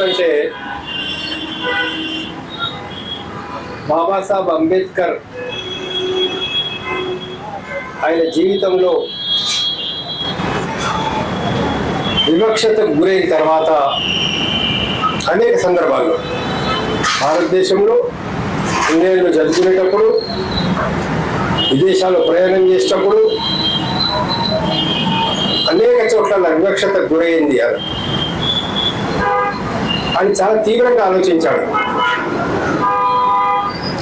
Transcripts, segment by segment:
ఎందుకంటే బాబాసాహెబ్ అంబేద్కర్ ఆయన జీవితంలో వివక్షతకు గురైన తర్వాత అనేక సందర్భాల్లో భారతదేశంలో ఇంగ్లాండ్లో జరుపుకునేటప్పుడు విదేశాల్లో ప్రయాణం చేసేటప్పుడు అనేక చోట్ల వివక్షతకు గురైంది అది అని చాలా తీవ్రంగా ఆలోచించాడు.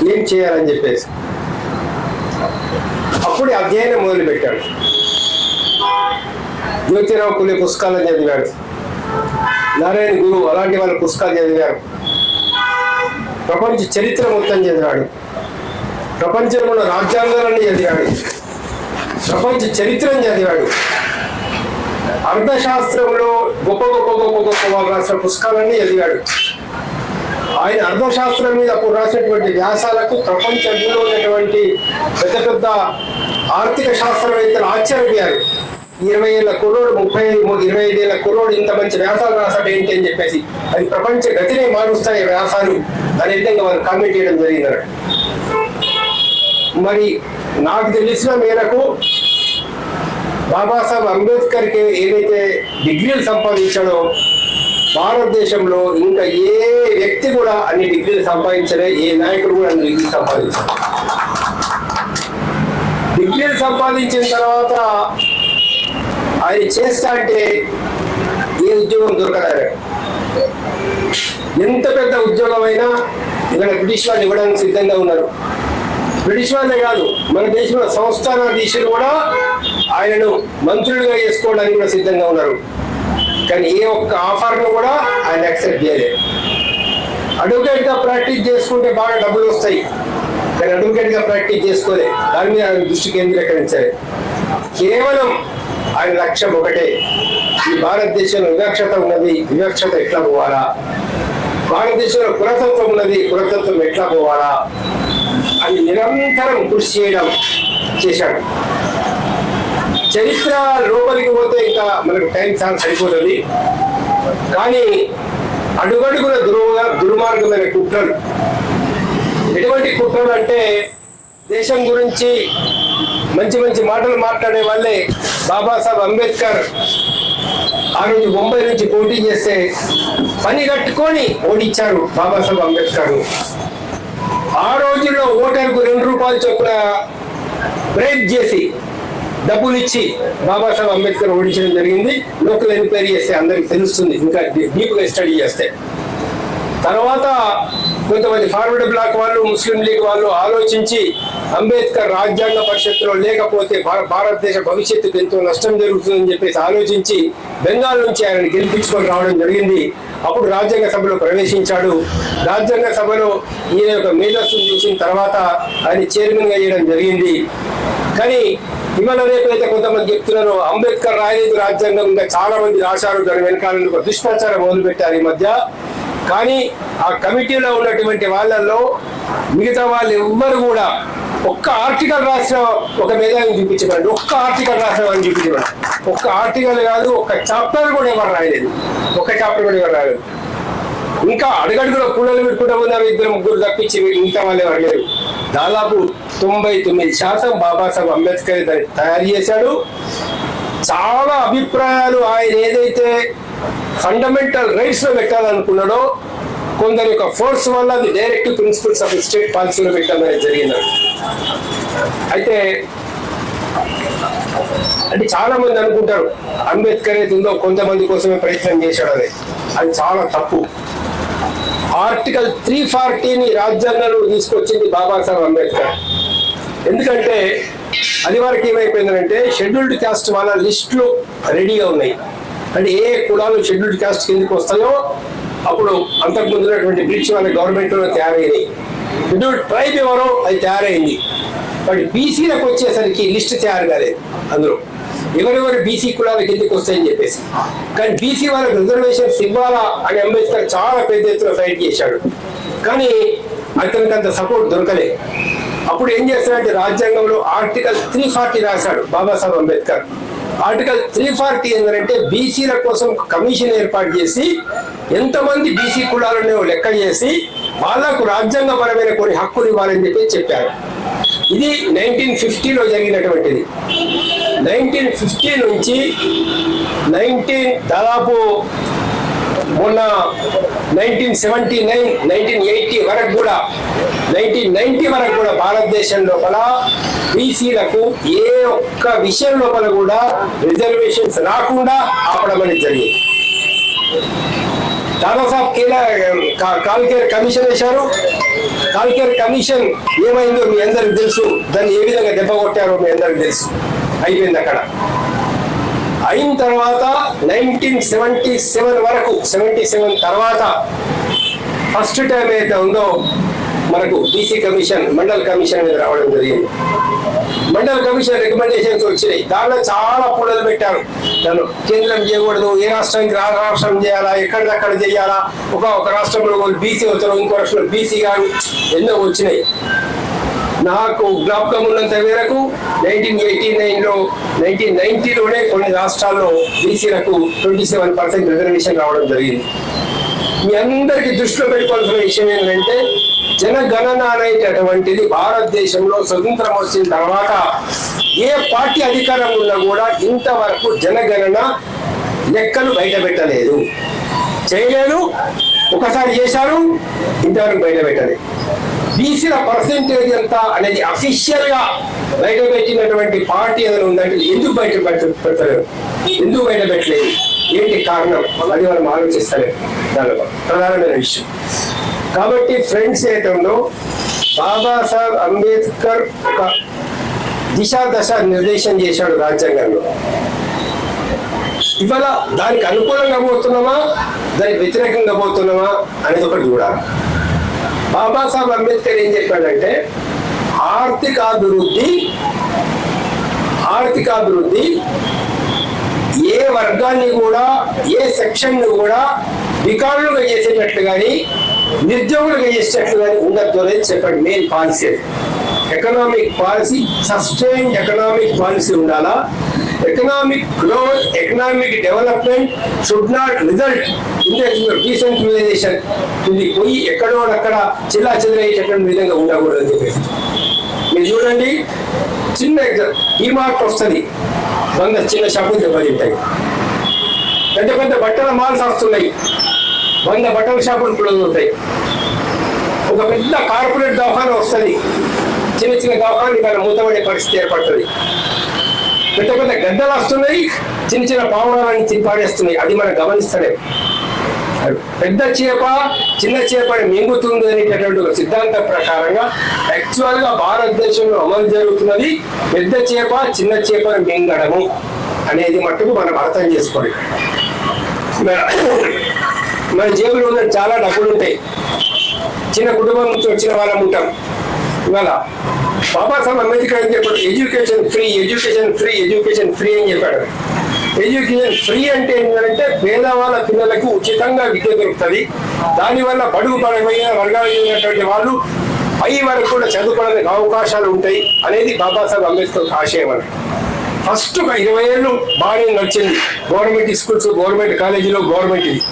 ఏం చేయాలని చెప్పేసి. అప్పుడు అధ్యయనం మొదలుపెట్టాడు. జ్యోతిరావు పులి పుస్తకాలను చదివాడు నారాయణ గురువు అలాంటి వాళ్ళ పుస్తకాలు చదివారు. ప్రపంచ చరిత్ర మొత్తం చదివాడు. ప్రపంచంలో రాజ్యాంగాలన్నీ చదివాడు. ప్రపంచ చరిత్రను చదివాడు. అర్థశాస్త్రంలో గొప్ప గొప్ప గొప్ప గొప్ప వాళ్ళు రాసిన పుస్తకాలన్నీ చదివాడు ఆయన అర్థశాస్త్రం మీద అప్పుడు రాసినటువంటి వ్యాసాలకు ప్రపంచంలో ఉన్నటువంటి పెద్ద పెద్ద ఆర్థిక శాస్త్రవేత్తలు ఆశ్చర్యపోయారు. ఇరవై ఏళ్ళ కుర్రోడు ముప్పై ఇరవై ఐదు ఏళ్ళ కుర్రోడు ఇంత మంచి వ్యాసాలు రాసాడు ఏంటి అని చెప్పేసి అది ప్రపంచ గతినే మారుస్తాయి వ్యాసాలు అనే విధంగా వారు కామెంట్ చేయడం జరిగింది మరి నాకు తెలిసిన మేరకు బాబాసాహెబ్ అంబేద్కర్కి ఏదైతే డిగ్రీలు సంపాదించాడో భారతదేశంలో ఇంకా ఏ వ్యక్తి కూడా అన్ని డిగ్రీలు సంపాదించలే ఏ నాయకుడు కూడా అన్ని డిగ్రీలు సంపాదించారు డిగ్రీలు సంపాదించిన తర్వాత ఆయన చేస్తా అంటే ఏ ఉద్యోగం దొరకలేదు. ఎంత పెద్ద ఉద్యోగం అయినా ఇక్కడ బ్రిటిష్ వాళ్ళు ఇవ్వడానికి సిద్ధంగా ఉన్నారు. బ్రిటిష్ వాళ్ళే కాదు మన దేశంలో సంస్థానాధీశులు కూడా ఆయనను మంత్రులుగా చేసుకోవడానికి కూడా సిద్ధంగా ఉన్నారు. కానీ ఏ ఒక్క ఆఫర్ను కూడా ఆయన యాక్సెప్ట్ చేయలేదు. అడ్వకేట్గా ప్రాక్టీస్ చేసుకుంటే బాగా డబ్బులు వస్తాయి. కానీ అడ్వకేట్గా ప్రాక్టీస్ చేసుకోలే. దాని మీద ఆయన దృష్టి కేంద్రీకరించాలి. కేవలం ఆయన లక్ష్యం ఒకటే. ఈ భారతదేశంలో వివక్షత ఉన్నది వివక్షత ఎట్లా పోవాలా? భారతదేశంలో పురతత్వం ఉన్నది కులతత్వం ఎట్లా పోవాలా? అని నిరంతరం కృషి చేయడం చేశాడు. చరిత్ర లోపలికి పోతే ఇంకా మనకు టైం చాలా సరిపోతుంది కానీ అడుగడుగున దుర్మ దుర్మార్గమైన కుట్రలు. ఎటువంటి కుట్రలు అంటే దేశం గురించి మంచి మంచి మాటలు మాట్లాడే వాళ్ళే బాబాసాహెబ్ అంబేద్కర్. ఆ రోజు ముంబై నుంచి పోటీ చేస్తే పని కట్టుకొని ఓడించారు బాబాసాహెబ్ అంబేద్కర్. ఆ రోజుల్లో ఓటర్కు రెండు రూపాయలు చొప్పున బ్రేక్ చేసి డబ్బులు ఇచ్చి బాబాసాహెబ్ అంబేద్కర్ ఓడించడం జరిగింది. లోకల్ ఎంక్వైరీ చేస్తే అందరికి తెలుస్తుంది. ఇంకా డీప్గా స్టడీ చేస్తే. తర్వాత కొంతమంది ఫార్వర్డ్ బ్లాక్ వాళ్ళు ముస్లిం లీగ్ వాళ్ళు ఆలోచించి అంబేద్కర్ రాజ్యాంగ పరిషత్తులో లేకపోతే భారతదేశ భవిష్యత్తుకు ఎంతో నష్టం జరుగుతుందని చెప్పేసి ఆలోచించి బెంగాల్ నుంచి ఆయన గెలిపించుకొని రావడం జరిగింది. అప్పుడు రాజ్యాంగ సభలో ప్రవేశించాడు. రాజ్యాంగ సభలో ఈయన యొక్క మేధస్సును చూసిన తర్వాత ఆయన చైర్మన్గా చేయడం జరిగింది. కానీ ఇవాళ రేపు అయితే కొంతమంది చెప్తున్నారు అంబేద్కర్ రాయలేదు రాజ్యాంగం ఇంకా చాలా మంది రాశారు దాని వెనకాల ఒక దుష్ప్రచారం మొదలుపెట్టారు ఈ మధ్య. కానీ ఆ కమిటీలో ఉన్నటువంటి వాళ్ళల్లో మిగతా వాళ్ళు ఎవ్వరు కూడా ఒక్క ఆర్టికల్ రాసిన ఒక మేధావిని చూపించమండి ఒక్క ఆర్టికల్ రాసిన వాళ్ళని చూపించమండి ఒక్క ఆర్టికల్ కాదు ఒక్క చాప్టర్ కూడా ఎవరు రాయలేదు. ఒక్క చాప్టర్ కూడా ఎవరు రాయలేదు. ఇంకా అడుగడుగులో పుల్లలు పెట్టుకుంటా ఉన్నారు ఇద్దరు ముగ్గురు తప్పించి మిగతా వాళ్ళు ఎవరు లేరు. దాదాపు తొంభై తొమ్మిది శాతం బాబాసాహెబ్ అంబేద్కర్ తయారు చేశాడు. చాలా అభిప్రాయాలు ఆయన ఏదైతే ఫండమెంటల్ రైట్స్లో పెట్టాలనుకున్నాడో కొందరి యొక్క ఫోర్స్ వల్ల అది డైరెక్ట్ ప్రిన్సిపల్స్ ఆఫ్ స్టేట్ పాలసీలో పెట్టడం జరిగింది. అయితే అంటే చాలా మంది అనుకుంటారు అంబేద్కర్ అయితే ఉందో కొంతమంది కోసమే ప్రయత్నం చేశాడు అది. అది చాలా తప్పు. ఆర్టికల్ త్రీ ఫార్టీని రాజ్యాంగంలో తీసుకొచ్చింది బాబాసాహెబ్ అంబేద్కర్. ఎందుకంటే అది వరకు ఏమైపోయిందంటే షెడ్యూల్డ్ కాస్ట్ వాళ్ళ లిస్టులు రెడీగా ఉన్నాయి. అంటే ఏ కులాలు షెడ్యూల్డ్ కాస్ట్ కిందకి వస్తాయో అప్పుడు అంతకు ముందు ఉన్నటువంటి వాళ్ళ గవర్నమెంట్ తయారైనాయి. షెడ్యూల్డ్ ట్రైబ్ ఎవరో అది తయారైంది. బట్ బీసీలకు వచ్చేసరికి లిస్ట్ తయారు కాలేదు అందులో. ఎవరెవరు బీసీ కులాల కిందకి వస్తాయని చెప్పేసి. కానీ బీసీ వాళ్ళకి రిజర్వేషన్స్ ఇవ్వాలా అని అంబేద్కర్ చాలా పెద్ద ఎత్తున ఫైట్ చేశాడు. కానీ అతనికి అంత సపోర్ట్ దొరకలే. అప్పుడు ఏం చేస్తాడంటే రాజ్యాంగంలో ఆర్టికల్ త్రీ ఫార్టీ రాశాడు Babasaheb Ambedkar. Article three forty ఏంటంటే బీసీల కోసం కమిషన్ ఏర్పాటు చేసి ఎంతమంది బీసీ కులాలను లెక్క చేసి వాళ్ళకు రాజ్యాంగపరమైన కొన్ని హక్కులు ఇవ్వాలని చెప్పి చెప్పారు. ఇది నైన్టీన్ ఫిఫ్టీలో జరిగినటువంటిది. నైన్టీన్ ఫిఫ్టీ నుంచి నైన్టీన్ దాదాపు మొన్న nineteen seventy nine nineteen eighty వరకు కూడా నైన్టీన్ నైన్టీ వరకు కూడా భారతదేశం లోపల బీసీలకు ఏ ఒక్క విషయం లోపల కూడా రిజర్వేషన్స్ రాకుండా ఆపడం అనేది జరిగింది. దాదాసాబ్ ఇలా కా- కాల్కేర్ కమిషన్ వేశారు. కాల్కేర్ కమిషన్ ఏమైందో మీ అందరికి తెలుసు. దాన్ని ఏ విధంగా దెబ్బ కొట్టారో మీ అందరికి తెలుసు. అయిపోయింది అక్కడ. అయిన తర్వాత నైన్టీన్ సెవెంటీ సెవెన్ వరకు సెవెంటీ సెవెన్ తర్వాత ఫస్ట్ టైం ఏదైతే ఉందో మనకు బీసీ కమిషన్ మండల్ కమిషన్ మీద రావడం జరిగింది. మండల కమిషన్ రికమెండేషన్స్ వచ్చినాయి. దాంట్లో చాలా పుల్లలు పెట్టారు. దాన్ని కేంద్రం చేయకూడదు ఏ రాష్ట్రానికి రాష్ట్రం చేయాలా ఎక్కడిదక్కడ చేయాలా ఒక ఒక రాష్ట్రంలో బీసీ వచ్చారు ఇంకో రాష్ట్రంలో బీసీ కానీ ఎన్నో వచ్చినాయి. నాకు జ్ఞాపకం ఉన్నంత మేరకు నైన్టీన్ ఎయిటీ నైన్లో నైన్టీన్ నైన్టీలోనే కొన్ని రాష్ట్రాల్లో బీసీలకు ట్వంటీ సెవెన్ పర్సెంట్ రిజర్వేషన్ రావడం జరిగింది. మీ అందరికీ దృష్టిలో పెట్టుకోవాల్సిన విషయం ఏంటంటే జనగణన అనేటటువంటిది భారతదేశంలో స్వతంత్రం వచ్చిన తర్వాత ఏ పార్టీ అధికారం ఉన్నా కూడా ఇంతవరకు జనగణన లెక్కలు బయట పెట్టలేదు చేయలేదు. ఒకసారి చేశారు ఇంతవరకు బయట పెట్టలేదు బీసీల పర్సెంటేజ్ ఎంత అనేది అఫీషియల్గా బయట పెట్టినటువంటి పార్టీ ఏదైనా ఉందంటే ఎందుకు బయట పెట్టలేదు ఎందుకు బయట పెట్టలేదు ఏంటి కారణం? అది మనం ఆలోచిస్తలేదు దానిలో ప్రధానమైన విషయం. కాబట్టి ఫ్రెండ్స్ ఏతంలో బాబాసాహెబ్ అంబేద్కర్ ఒక దిశా దశ నిర్దేశం చేశాడు రాజ్యాంగంలో. ఇవాళ దానికి అనుకూలంగా పోతున్నామా? దానికి వ్యతిరేకంగా పోతున్నామా? అనేది ఒకటి చూడాలి. బాబాసాహెబ్ అంబేద్కర్ ఏం చెప్పాడంటే ఆర్థికాభివృద్ధి ఆర్థికాభివృద్ధి ఏ వర్గాన్ని కూడా ఏ సెక్షన్ని కూడా వికారులుగా చేసేటట్లు కానీ నిర్జోగులుగా చేసేటట్లు కానీ ఉండద్దు అనేది చెప్పండి. Main policy economic policy sustain economic policy ఉండాలా? Economic growth economic development should not result in decentralization ఇది పోయి ఎక్కడో అక్కడ చిల్లా చెదరయ్యేటటువంటి విధంగా ఉండకూడదు అని చెప్పేసి. మీరు చూడండి చిన్న ఈ మార్క్ వస్తుంది. వంద చిన్న షాపులు దెబ్బతింటాయి. పెద్ద పెద్ద బట్టల మాల్స్ వస్తున్నాయి. వంద బట్టల షాపులు క్లోజ్ ఉంటాయి. ఒక పెద్ద కార్పొరేట్ దవాఖాన వస్తుంది. చిన్న చిన్న దవాఖాన ఇవాళ మూతపడే పరిస్థితి ఏర్పడుతుంది. పెద్ద పెద్ద గద్దలు వస్తున్నాయి చిన్న చిన్న పావురాలని పాడేస్తున్నాయి. అది మనం గమనిస్తలేం. పెద్ద చేప చిన్న చేపని మింగుతుంది అనేటటువంటి ఒక సిద్ధాంతం ప్రకారంగా యాక్చువల్గా భారతదేశంలో అమలు జరుగుతున్నది పెద్ద చేప చిన్న చేపను మింగడము అనేది మట్టుకు మనం అర్థం చేసుకోవాలి. మన- జేబులో ఉన్న చాలా డబ్బులు ఉంటాయి. చిన్న కుటుంబం నుంచి వచ్చిన వాళ్ళం ఉంటాం. ఇవాళ బాబాసాహెబ్ అంబేద్కర్ అని చెప్పాడు? Education free education free education free అని చెప్పాడు. ఎడ్యుకేషన్ ఫ్రీ అంటే ఏంటంటే పేదవాళ్ళ పిల్లలకు ఉచితంగా విద్య దొరుకుతుంది. దానివల్ల బడుగు పడమైన వర్గాలు చెందినటువంటి వాళ్ళు పై వరకు కూడా చదువుకోవడానికి అవకాశాలు ఉంటాయి అనేది బాబాసాహెబ్ అంబేద్కర్ ఆశయం అని ఫస్ట్ ఒక ఇరవై ఏళ్ళు బాగానే నడిచింది గవర్నమెంట్ స్కూల్స్ గవర్నమెంట్ కాలేజీలో గవర్నమెంట్ ఇది.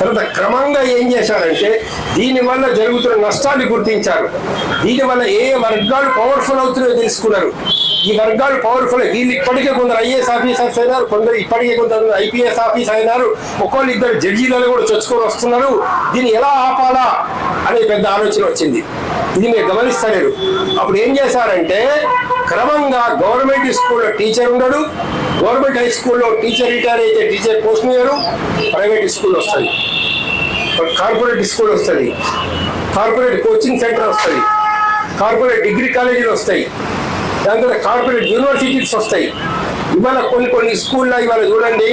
తర్వాత క్రమంగా ఏం చేశారంటే దీనివల్ల జరుగుతున్న నష్టాన్ని గుర్తించారు. దీనివల్ల ఏ వర్గాలు పవర్ఫుల్ అవుతున్నాయో తెలుసుకున్నారు. ఈ వర్గాలు పవర్ఫుల్ వీళ్ళు ఇప్పటికే కొందరు ఐఏఎస్ ఆఫీసర్స్ అయినారు కొందరు ఇప్పటికే కొందరు ఐపీఎస్ ఆఫీస్ అయినారు ఒక్కొక్కరు ఇద్దరు జడ్జీలలో కూడా చొచ్చుకొని వస్తున్నారు. దీన్ని ఎలా ఆపాలా అనే పెద్ద ఆలోచన వచ్చింది. ఇది మీరు గమనిస్తలేరు. అప్పుడు ఏం చేశారంటే క్రమంగా గవర్నమెంట్ స్కూల్లో టీచర్ ఉండడు. గవర్నమెంట్ హై స్కూల్లో టీచర్ రిటైర్ అయితే టీచర్ పోస్ట్ ఇయ్యరు ప్రైవేట్ స్కూల్ వస్తుంది. కార్పొరేట్ స్కూల్ వస్తుంది. కార్పొరేట్ కోచింగ్ సెంటర్ వస్తుంది. కార్పొరేట్ డిగ్రీ కాలేజీలు వస్తాయి. దాని తర్వాత కార్పొరేట్ యూనివర్సిటీస్ వస్తాయి. ఇవాళ కొన్ని కొన్ని స్కూల్లో ఇవాళ చూడండి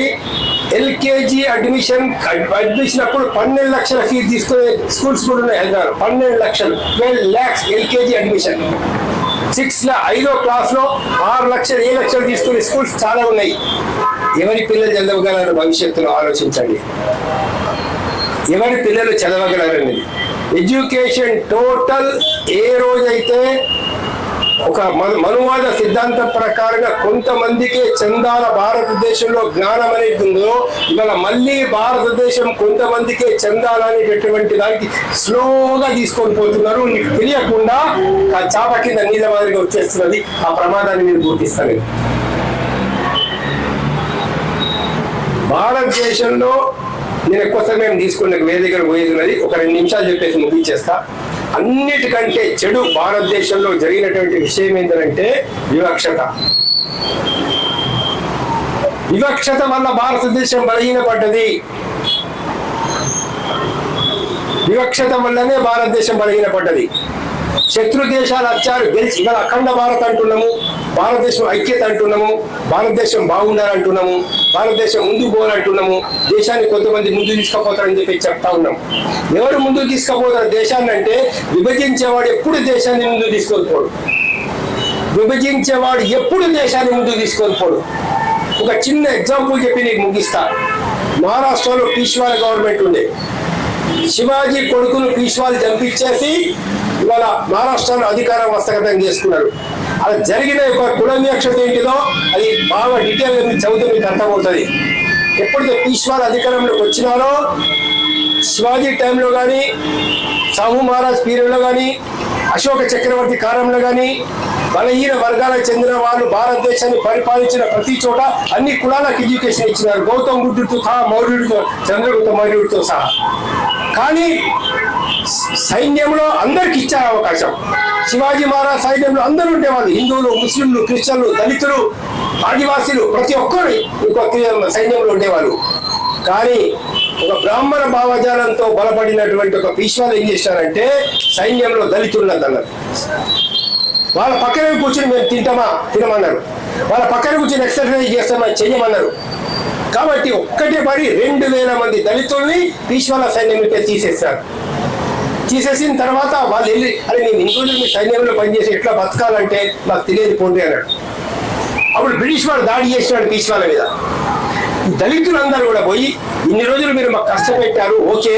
ఎల్కేజీ అడ్మిషన్ అడ్మిషన్ అప్పుడు పన్నెండు లక్షల ఫీజు తీసుకునే స్కూల్స్ కూడా ఉన్నాయి హైదరాబాద్. పన్నెండు లక్షలు. Twelve lakhs LKG admission. Six ఐదో క్లాస్లో ఆరు లక్షలు ఏ లక్షలు తీసుకునే స్కూల్స్ చాలా ఉన్నాయి. ఎవరి పిల్లలు చదవగలరు భవిష్యత్తులో ఆలోచించండి. ఎవరి పిల్లలు చదవగలరనేది. ఎడ్యుకేషన్ టోటల్ ఏ రోజైతే ఒక మనువాద సిద్ధాంతం ప్రకారంగా కొంతమందికి చందాల భారతదేశంలో జ్ఞానం అనేది ఉందో ఇవాళ మళ్ళీ భారతదేశం కొంతమందికే చందాల అనేటటువంటి దానికి స్లోగా తీసుకొని పోతున్నారు. నీకు తెలియకుండా ఆ చాప కింద నీళ్ళ మాదిరిగా వచ్చేస్తున్నది. ఆ ప్రమాదాన్ని మీరు గుర్తిస్తాను భారతదేశంలో నేను ఎక్కువ సమయం తీసుకున్న వేదికలు పోయేది ఒక రెండు నిమిషాలు చెప్పేసి ముగించేస్తా. అన్నిటికంటే చెడు భారతదేశంలో జరిగినటువంటి విషయం ఏంటంటే వివక్షత. వివక్షత వల్ల భారతదేశం బలహీనపడ్డది. వివక్షత వల్లనే భారతదేశం బలహీనపడ్డది. శత్రు దేశాలు వచ్చారు గెలిచి ఇవాళ అఖండ భారత్ అంటున్నాము భారతదేశం ఐక్యత అంటున్నాము భారతదేశం బాగుండాలంటున్నాము భారతదేశం ముందుకు పోవాలంటున్నాము దేశాన్ని కొంతమంది ముందు తీసుకుపోతారని చెప్పి చెప్తా ఉన్నాం. ఎవరు ముందుకు తీసుకుపోతారు దేశాన్ని అంటే విభజించేవాడు ఎప్పుడు దేశాన్ని ముందు తీసుకొనిపోడు. విభజించేవాడు ఎప్పుడు దేశాన్ని ముందుకు తీసుకొని పోడు ఒక చిన్న ఎగ్జాంపుల్ చెప్పి నీకు ముగిస్తా. మహారాష్ట్రలో పీష్వాల గవర్నమెంట్ ఉండే. శివాజీ కొడుకును పీష్వాలు చంపించేసి ఇవాళ మహారాష్ట్రలో అధికారం హస్తగతం చేసుకున్నారు అలా జరిగిన యొక్క కుల ఏంటిదో అది బాగా డీటెయిల్గా చదివితే మీకు అర్థమవుతుంది. ఎప్పుడైతే పీష్వాలు అధికారంలోకి వచ్చినారో శివాజీ టైంలో కానీ సాహు మహారాజ్ పీరియడ్లో కానీ అశోక చక్రవర్తి కాలంలో కానీ బలహీన వర్గాలకు చెందిన వాళ్ళు భారతదేశాన్ని పరిపాలించిన ప్రతి చోట అన్ని కులాలకు ఎడ్యుకేషన్ ఇచ్చినారు. గౌతమ్ బుద్ధుడితో సహా మౌర్యుడితో చంద్రగుప్త మౌర్యుడితో సహా. కానీ సైన్యంలో అందరికి ఇచ్చారు అవకాశం. శివాజీ మహారాజ్ సైన్యంలో అందరూ ఉండేవాళ్ళు. హిందువులు ముస్లింలు క్రిస్టియన్లు దళితులు ఆదివాసీలు ప్రతి ఒక్కరు సైన్యంలో ఉండేవాళ్ళు. కానీ ఒక బ్రాహ్మణ భావజాలంతో బలపడినటువంటి ఒక పీష్వాలు ఏం చేశారంటే సైన్యంలో దళితులున్నదన్నారు వాళ్ళ పక్కన కూర్చుని మేము తింటామా తినమన్నారు. వాళ్ళ పక్కన కూర్చుని ఎక్సర్సైజ్ చేస్తామా చెయ్యమన్నారు కాబట్టి ఒక్కటే పడి రెండు వేల మంది దళితుల్ని పీష్వాల సైన్యంలోకి తీసేస్తారు తీసేసిన తర్వాత వాళ్ళు వెళ్ళి అరే నేను హిందువులు మీ సైన్యంలో పనిచేసి ఎట్లా బతకాలంటే నాకు తెలియదు పోండి అన్నాడు. అప్పుడు బ్రిటిష్ వాడు దాడి చేసినాడు పీష్వాల మీద. దళితులందరూ కూడా పోయి ఇన్ని రోజులు మీరు మాకు కష్టపెట్టారు ఓకే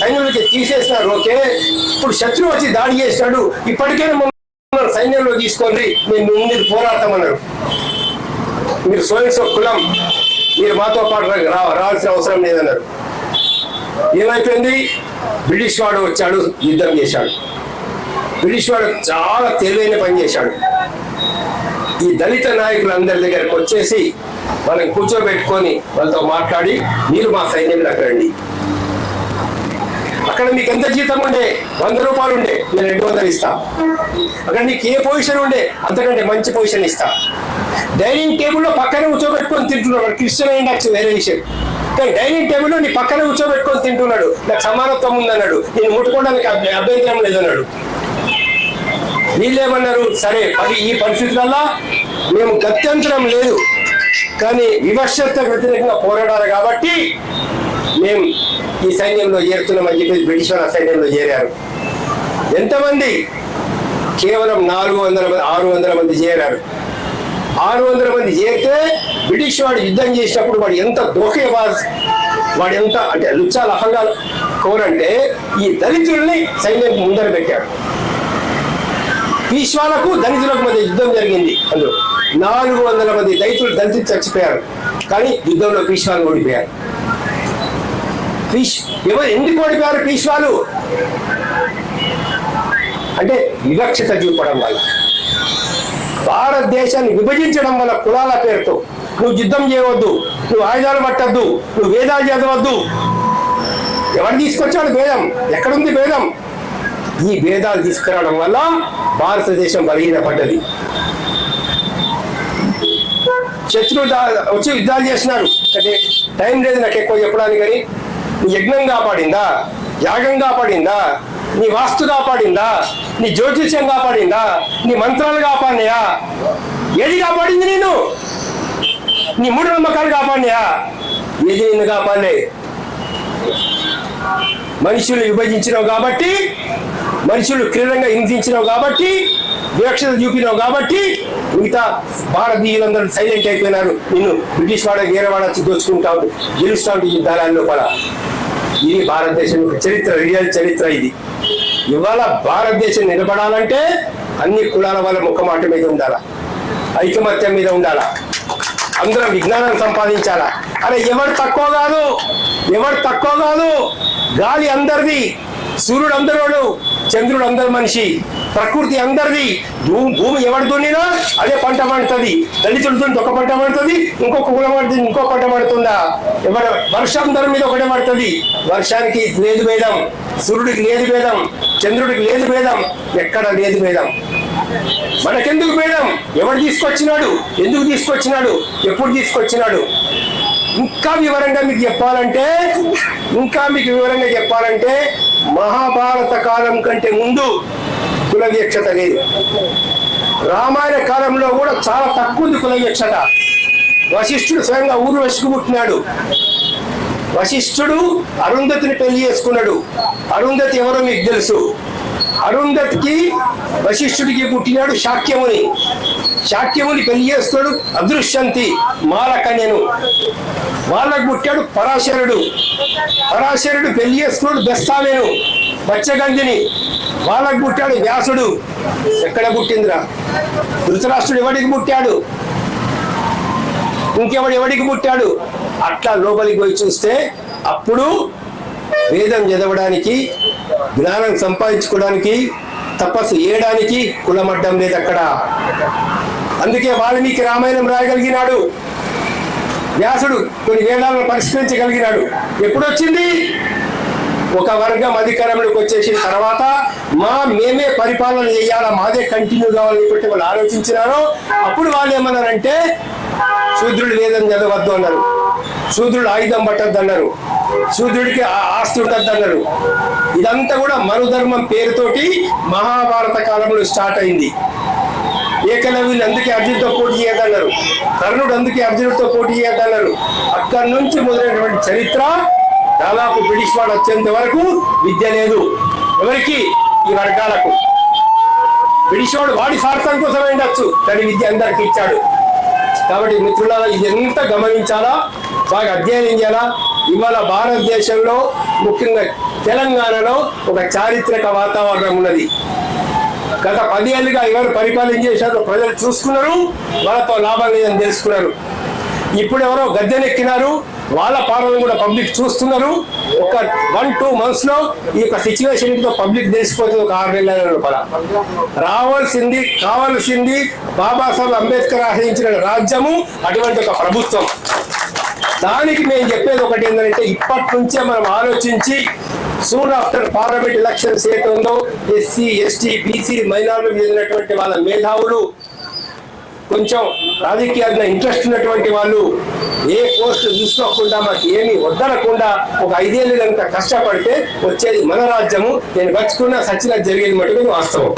సైన్యంలోకి తీసేసినారు ఓకే ఇప్పుడు శత్రువు వచ్చి దాడి చేసినాడు ఇప్పటికైనా మమ్మల్ని సైన్యంలో తీసుకోండి మేము ముందు పోరాడతామన్నారు మీరు స్వయం కులం మీరు మాతో పాటు రావాల్సిన అవసరం లేదన్నారు. ఏమైపోయింది? బ్రిటిష్ వాడు వచ్చాడు యుద్ధం చేశాడు. బ్రిటిష్ వాడు చాలా తెలివైన పని చేశాడు. ఈ దళిత నాయకులందరి దగ్గరకు వచ్చేసి వాళ్ళని కూర్చోబెట్టుకొని వాళ్ళతో మాట్లాడి మీరు మా సైన్యంలోకి రండి. అక్కడ మీకు ఎంత జీతం ఉండే? వంద రూపాయలు ఉండే. నేను రెండు వందలు ఇస్తా. అక్కడ నీకు ఏ పొజిషన్ ఉండే? అంతకంటే మంచి పొజిషన్ ఇస్తా. డైనింగ్ టేబుల్లో పక్కనే కూర్చోబెట్టుకొని తింటున్నాడు. క్రిస్టియన్ అయిండొచ్చు వేరే విషయం కానీ డైనింగ్ టేబుల్లో నీ పక్కన కూర్చోబెట్టుకొని తింటున్నాడు. నాకు సమానత్వం ఉందన్నాడు. నేను ముట్టుకోవడానికి అభ్యంతరం లేదన్నాడు. వీళ్ళేమన్నారు? సరే మరి ఈ పరిస్థితులలో మేము గత్యంతరం లేదు. కానీ వివక్షత వ్యతిరేకంగా పోరాడాలి కాబట్టి మేము ఈ సైన్యంలో చేరుతున్నామని చెప్పి బ్రిటిష్ వాళ్ళ సైన్యంలో చేరారు. ఎంతమంది? కేవలం నాలుగు వందల మంది ఆరు వందల మంది చేరారు. ఆరు వందల మంది చేరితే బ్రిటిష్ వాడు యుద్ధం చేసినప్పుడు వాడు ఎంత దోహేబాజ్ వాడు ఎంత అంటే లుచ్చాల అహంగాలు కోరంటే ఈ దళితుల్ని సైన్యం ముందర పెట్టాడు పీష్వాలకు దళితులకు మధ్య యుద్ధం జరిగింది. అందులో నాలుగు వందల మంది దళితులు దళితులు చచ్చిపోయారు. కానీ యుద్ధంలో పీష్వాలు ఓడిపోయారు. పీష్ ఎవరు ఎందుకు ఓడిపోయారు పీష్వాలు అంటే వివక్షత చూపడం వల్ల. భారతదేశాన్ని విభజించడం వల్ల కులాల పేరుతో. నువ్వు యుద్ధం చేయవద్దు నువ్వు ఆయుధాలు పట్టద్దు నువ్వు వేదాలు చదవద్దు. ఎవరు తీసుకొచ్చాడు భేదం? ఎక్కడుంది భేదం? ఈ భేదాలు తీసుకురావడం వల్ల భారతదేశం బలహీనపడ్డది. శత్రువు వచ్చి యుద్ధాలు చేసినారు. అంటే టైం లేదు నాకు ఎక్కువ చెప్పడానికి కానీ. యజ్ఞం కాపాడిందా? యాగం కాపాడిందా? నీ వాస్తు కాపాడిందా? నీ జ్యోతిష్యం కాపాడిందా? నీ మంత్రాలు కాపాడినాయా? ఏది కాపాడింది నేను నీ మూడు నమ్మకాలు కాపాడినాయా? ఏది నిన్ను కాపాడలే? మనుషులు విభజించినావు కాబట్టి మనుషులు క్రీడంగా హింసించినావు కాబట్టి వివక్షత చూపినావు కాబట్టి మిగతా భారతీయులందరూ సైలెంట్ అయిపోయినారు. నిన్ను బ్రిటిష్ వాడ వేరే వాడ దోచుకుంటావు గెలుస్తా ఉంటే యుద్ధాల లోపల. ఇది భారతదేశం యొక్క చరిత్ర రియల్ చరిత్ర ఇది. ఇవాళ భారతదేశం నిలబడాలంటే అన్ని కులాల వాళ్ళ ముఖమాట మీద ఉండాలా. ఐకమత్యం మీద ఉండాలా. అందరం విజ్ఞానం సంపాదించాలా. అరే ఎవడు తక్కువ కాదు? ఎవడు తక్కువ కాదు? గాలి అందరిది. సూర్యుడు అందరోడు. చంద్రుడు అందరి మనిషి ప్రకృతి అందరిది. భూమి భూమి దున్నినా అదే పంట పండుతుంది. దళితుడు దున్నితే ఒక పంట పడుతుంది ఇంకొక కులం పడుతుంది ఇంకో పంట పడుతుందా? ఎవరు వర్షం అందరి మీద ఒకటే పడుతుంది. వర్షానికి లేదు భేదం సూర్యుడికి లేదు భేదం చంద్రుడికి లేదు భేదం ఎక్కడ లేదు భేదం. మనకెందుకు భేదం? ఎవడు తీసుకొచ్చినాడు? ఎందుకు తీసుకొచ్చినాడు? ఎప్పుడు తీసుకొచ్చినాడు? ఇంకా వివరంగా మీకు చెప్పాలంటే ఇంకా మీకు వివరంగా చెప్పాలంటే మహాభారత కాలం కంటే ముందు కుల లేదు రామాయణ కాలంలో కూడా చాలా తక్కువ ఉంది కుల వశిష్ఠుడు స్వయంగా ఊరు వెసుకుబుట్టినాడు పుట్టినాడు. వశిష్ఠుడు అరుంధతిని పెళ్ళి చేసుకున్నాడు. అరుంధతి ఎవరో మీకు తెలుసు. అరుంధతికి వశిష్ఠుడికి పుట్టినాడు శాక్యముని. శాక్యముని పెళ్ళి చేస్తున్నాడు అదృశ్యంతి మాలకన్యను వాళ్ళకు పుట్టాడు పరాశరుడు. పరాశరుడు పెళ్ళి చేసుకున్నాడు బెస్తావేను బచ్చగంజిని వాళ్ళకు పుట్టాడు వ్యాసుడు. ఎక్కడ పుట్టిందిరా? ధృతరాష్ట్రుడు ఎవడికి పుట్టాడు? ఇంకెవడు ఎవడికి పుట్టాడు? అట్లా లోపలికి పోయి చూస్తే అప్పుడు వేదం చదవడానికి జ్ఞానం సంపాదించుకోవడానికి తపస్సు చేయడానికి కులమడ్డం లేదు అక్కడ. అందుకే వాల్మీకి రామాయణం రాయగలిగినాడు. వ్యాసుడు కొన్ని వేదాలను పరిష్కరించగలిగినాడు. ఎప్పుడొచ్చింది? ఒక వర్గం అధికారంలోకి వచ్చేసిన తర్వాత మా మేమే పరిపాలన చేయాలా మాదే కంటిన్యూ కావాలని ఎప్పుడైతే వాళ్ళు ఆలోచించినారో అప్పుడు వాళ్ళు ఏమన్నారంటే శూద్రుడు వేదం చదవద్దు అన్నారు. శూద్రుడు ఆయుధం పట్టద్దు అన్నారు శూద్రుడికి ఆ ఆస్తి ఉండద్దు అన్నారు ఇదంతా కూడా మనుధర్మం పేరుతోటి మహాభారత కాలంలో స్టార్ట్ అయింది. ఏకలవ్యులు అందుకే అర్జునుడితో పోటీ చేయదన్నారు కర్ణుడు అందుకే అర్జునుడితో పోటీ చేయదన్నారు అక్కడి నుంచి మొదలైనటువంటి చరిత్ర దాదాపు బ్రిటిష్ వాడు వచ్చేంత వరకు విద్య లేదు. ఎవరికి? ఈ వర్గాలకు. బ్రిటిష్ వాడు వాడి స్వార్థం కోసం ఉండొచ్చు తన విద్య అందరికి ఇచ్చాడు. కాబట్టి మిత్రులారా ఇది ఎంత గమనించాలా? బాగా అధ్యయనం చేయాలా? ఇవాళ భారతదేశంలో ముఖ్యంగా తెలంగాణలో ఒక చారిత్రక వాతావరణం ఉన్నది. గత పది ఏళ్ళుగా ఎవరు పరిపాలన చేశారో ప్రజలు చూసుకున్నారు వాళ్ళతో లాభం లేదని తెలుసుకున్నారు. ఇప్పుడు ఎవరో గద్దెనెక్కినారు వాళ్ళ పాలన కూడా పబ్లిక్ చూస్తున్నారు. ఒక వన్ టూ మంత్స్లో ఈ యొక్క సిచ్యువేషన్తో పబ్లిక్ తెలిసిపోతుంది ఒక ఆరు నెలల లోపల. రావాల్సింది కావాల్సింది బాబాసాహెబ్ అంబేద్కర్ ఆశ్రయించిన రాజ్యము అటువంటి ఒక ప్రభుత్వం. దానికి మేము చెప్పేది ఒకటి ఏంటంటే ఇప్పటి నుంచే మనం ఆలోచించి సూన్ ఆఫ్టర్ పార్లమెంట్ ఎలక్షన్స్ ఏదైతే ఉందో ఎస్సీ ఎస్టీ బీసీ మైనారిటీ చెందినటువంటి వాళ్ళ మేధావులు కొంచెం రాజకీయాల్లో ఇంట్రెస్ట్ ఉన్నటువంటి వాళ్ళు ఏ పోస్ట్ చూసుకోకుండా మాకు ఏమీ వద్దనకుండా ఒక ఐదేళ్ళు కనుక కష్టపడితే వచ్చేది మన రాజ్యము. నేను బతుకున్న సచిన జరిగేది మటుకు వాస్తవం.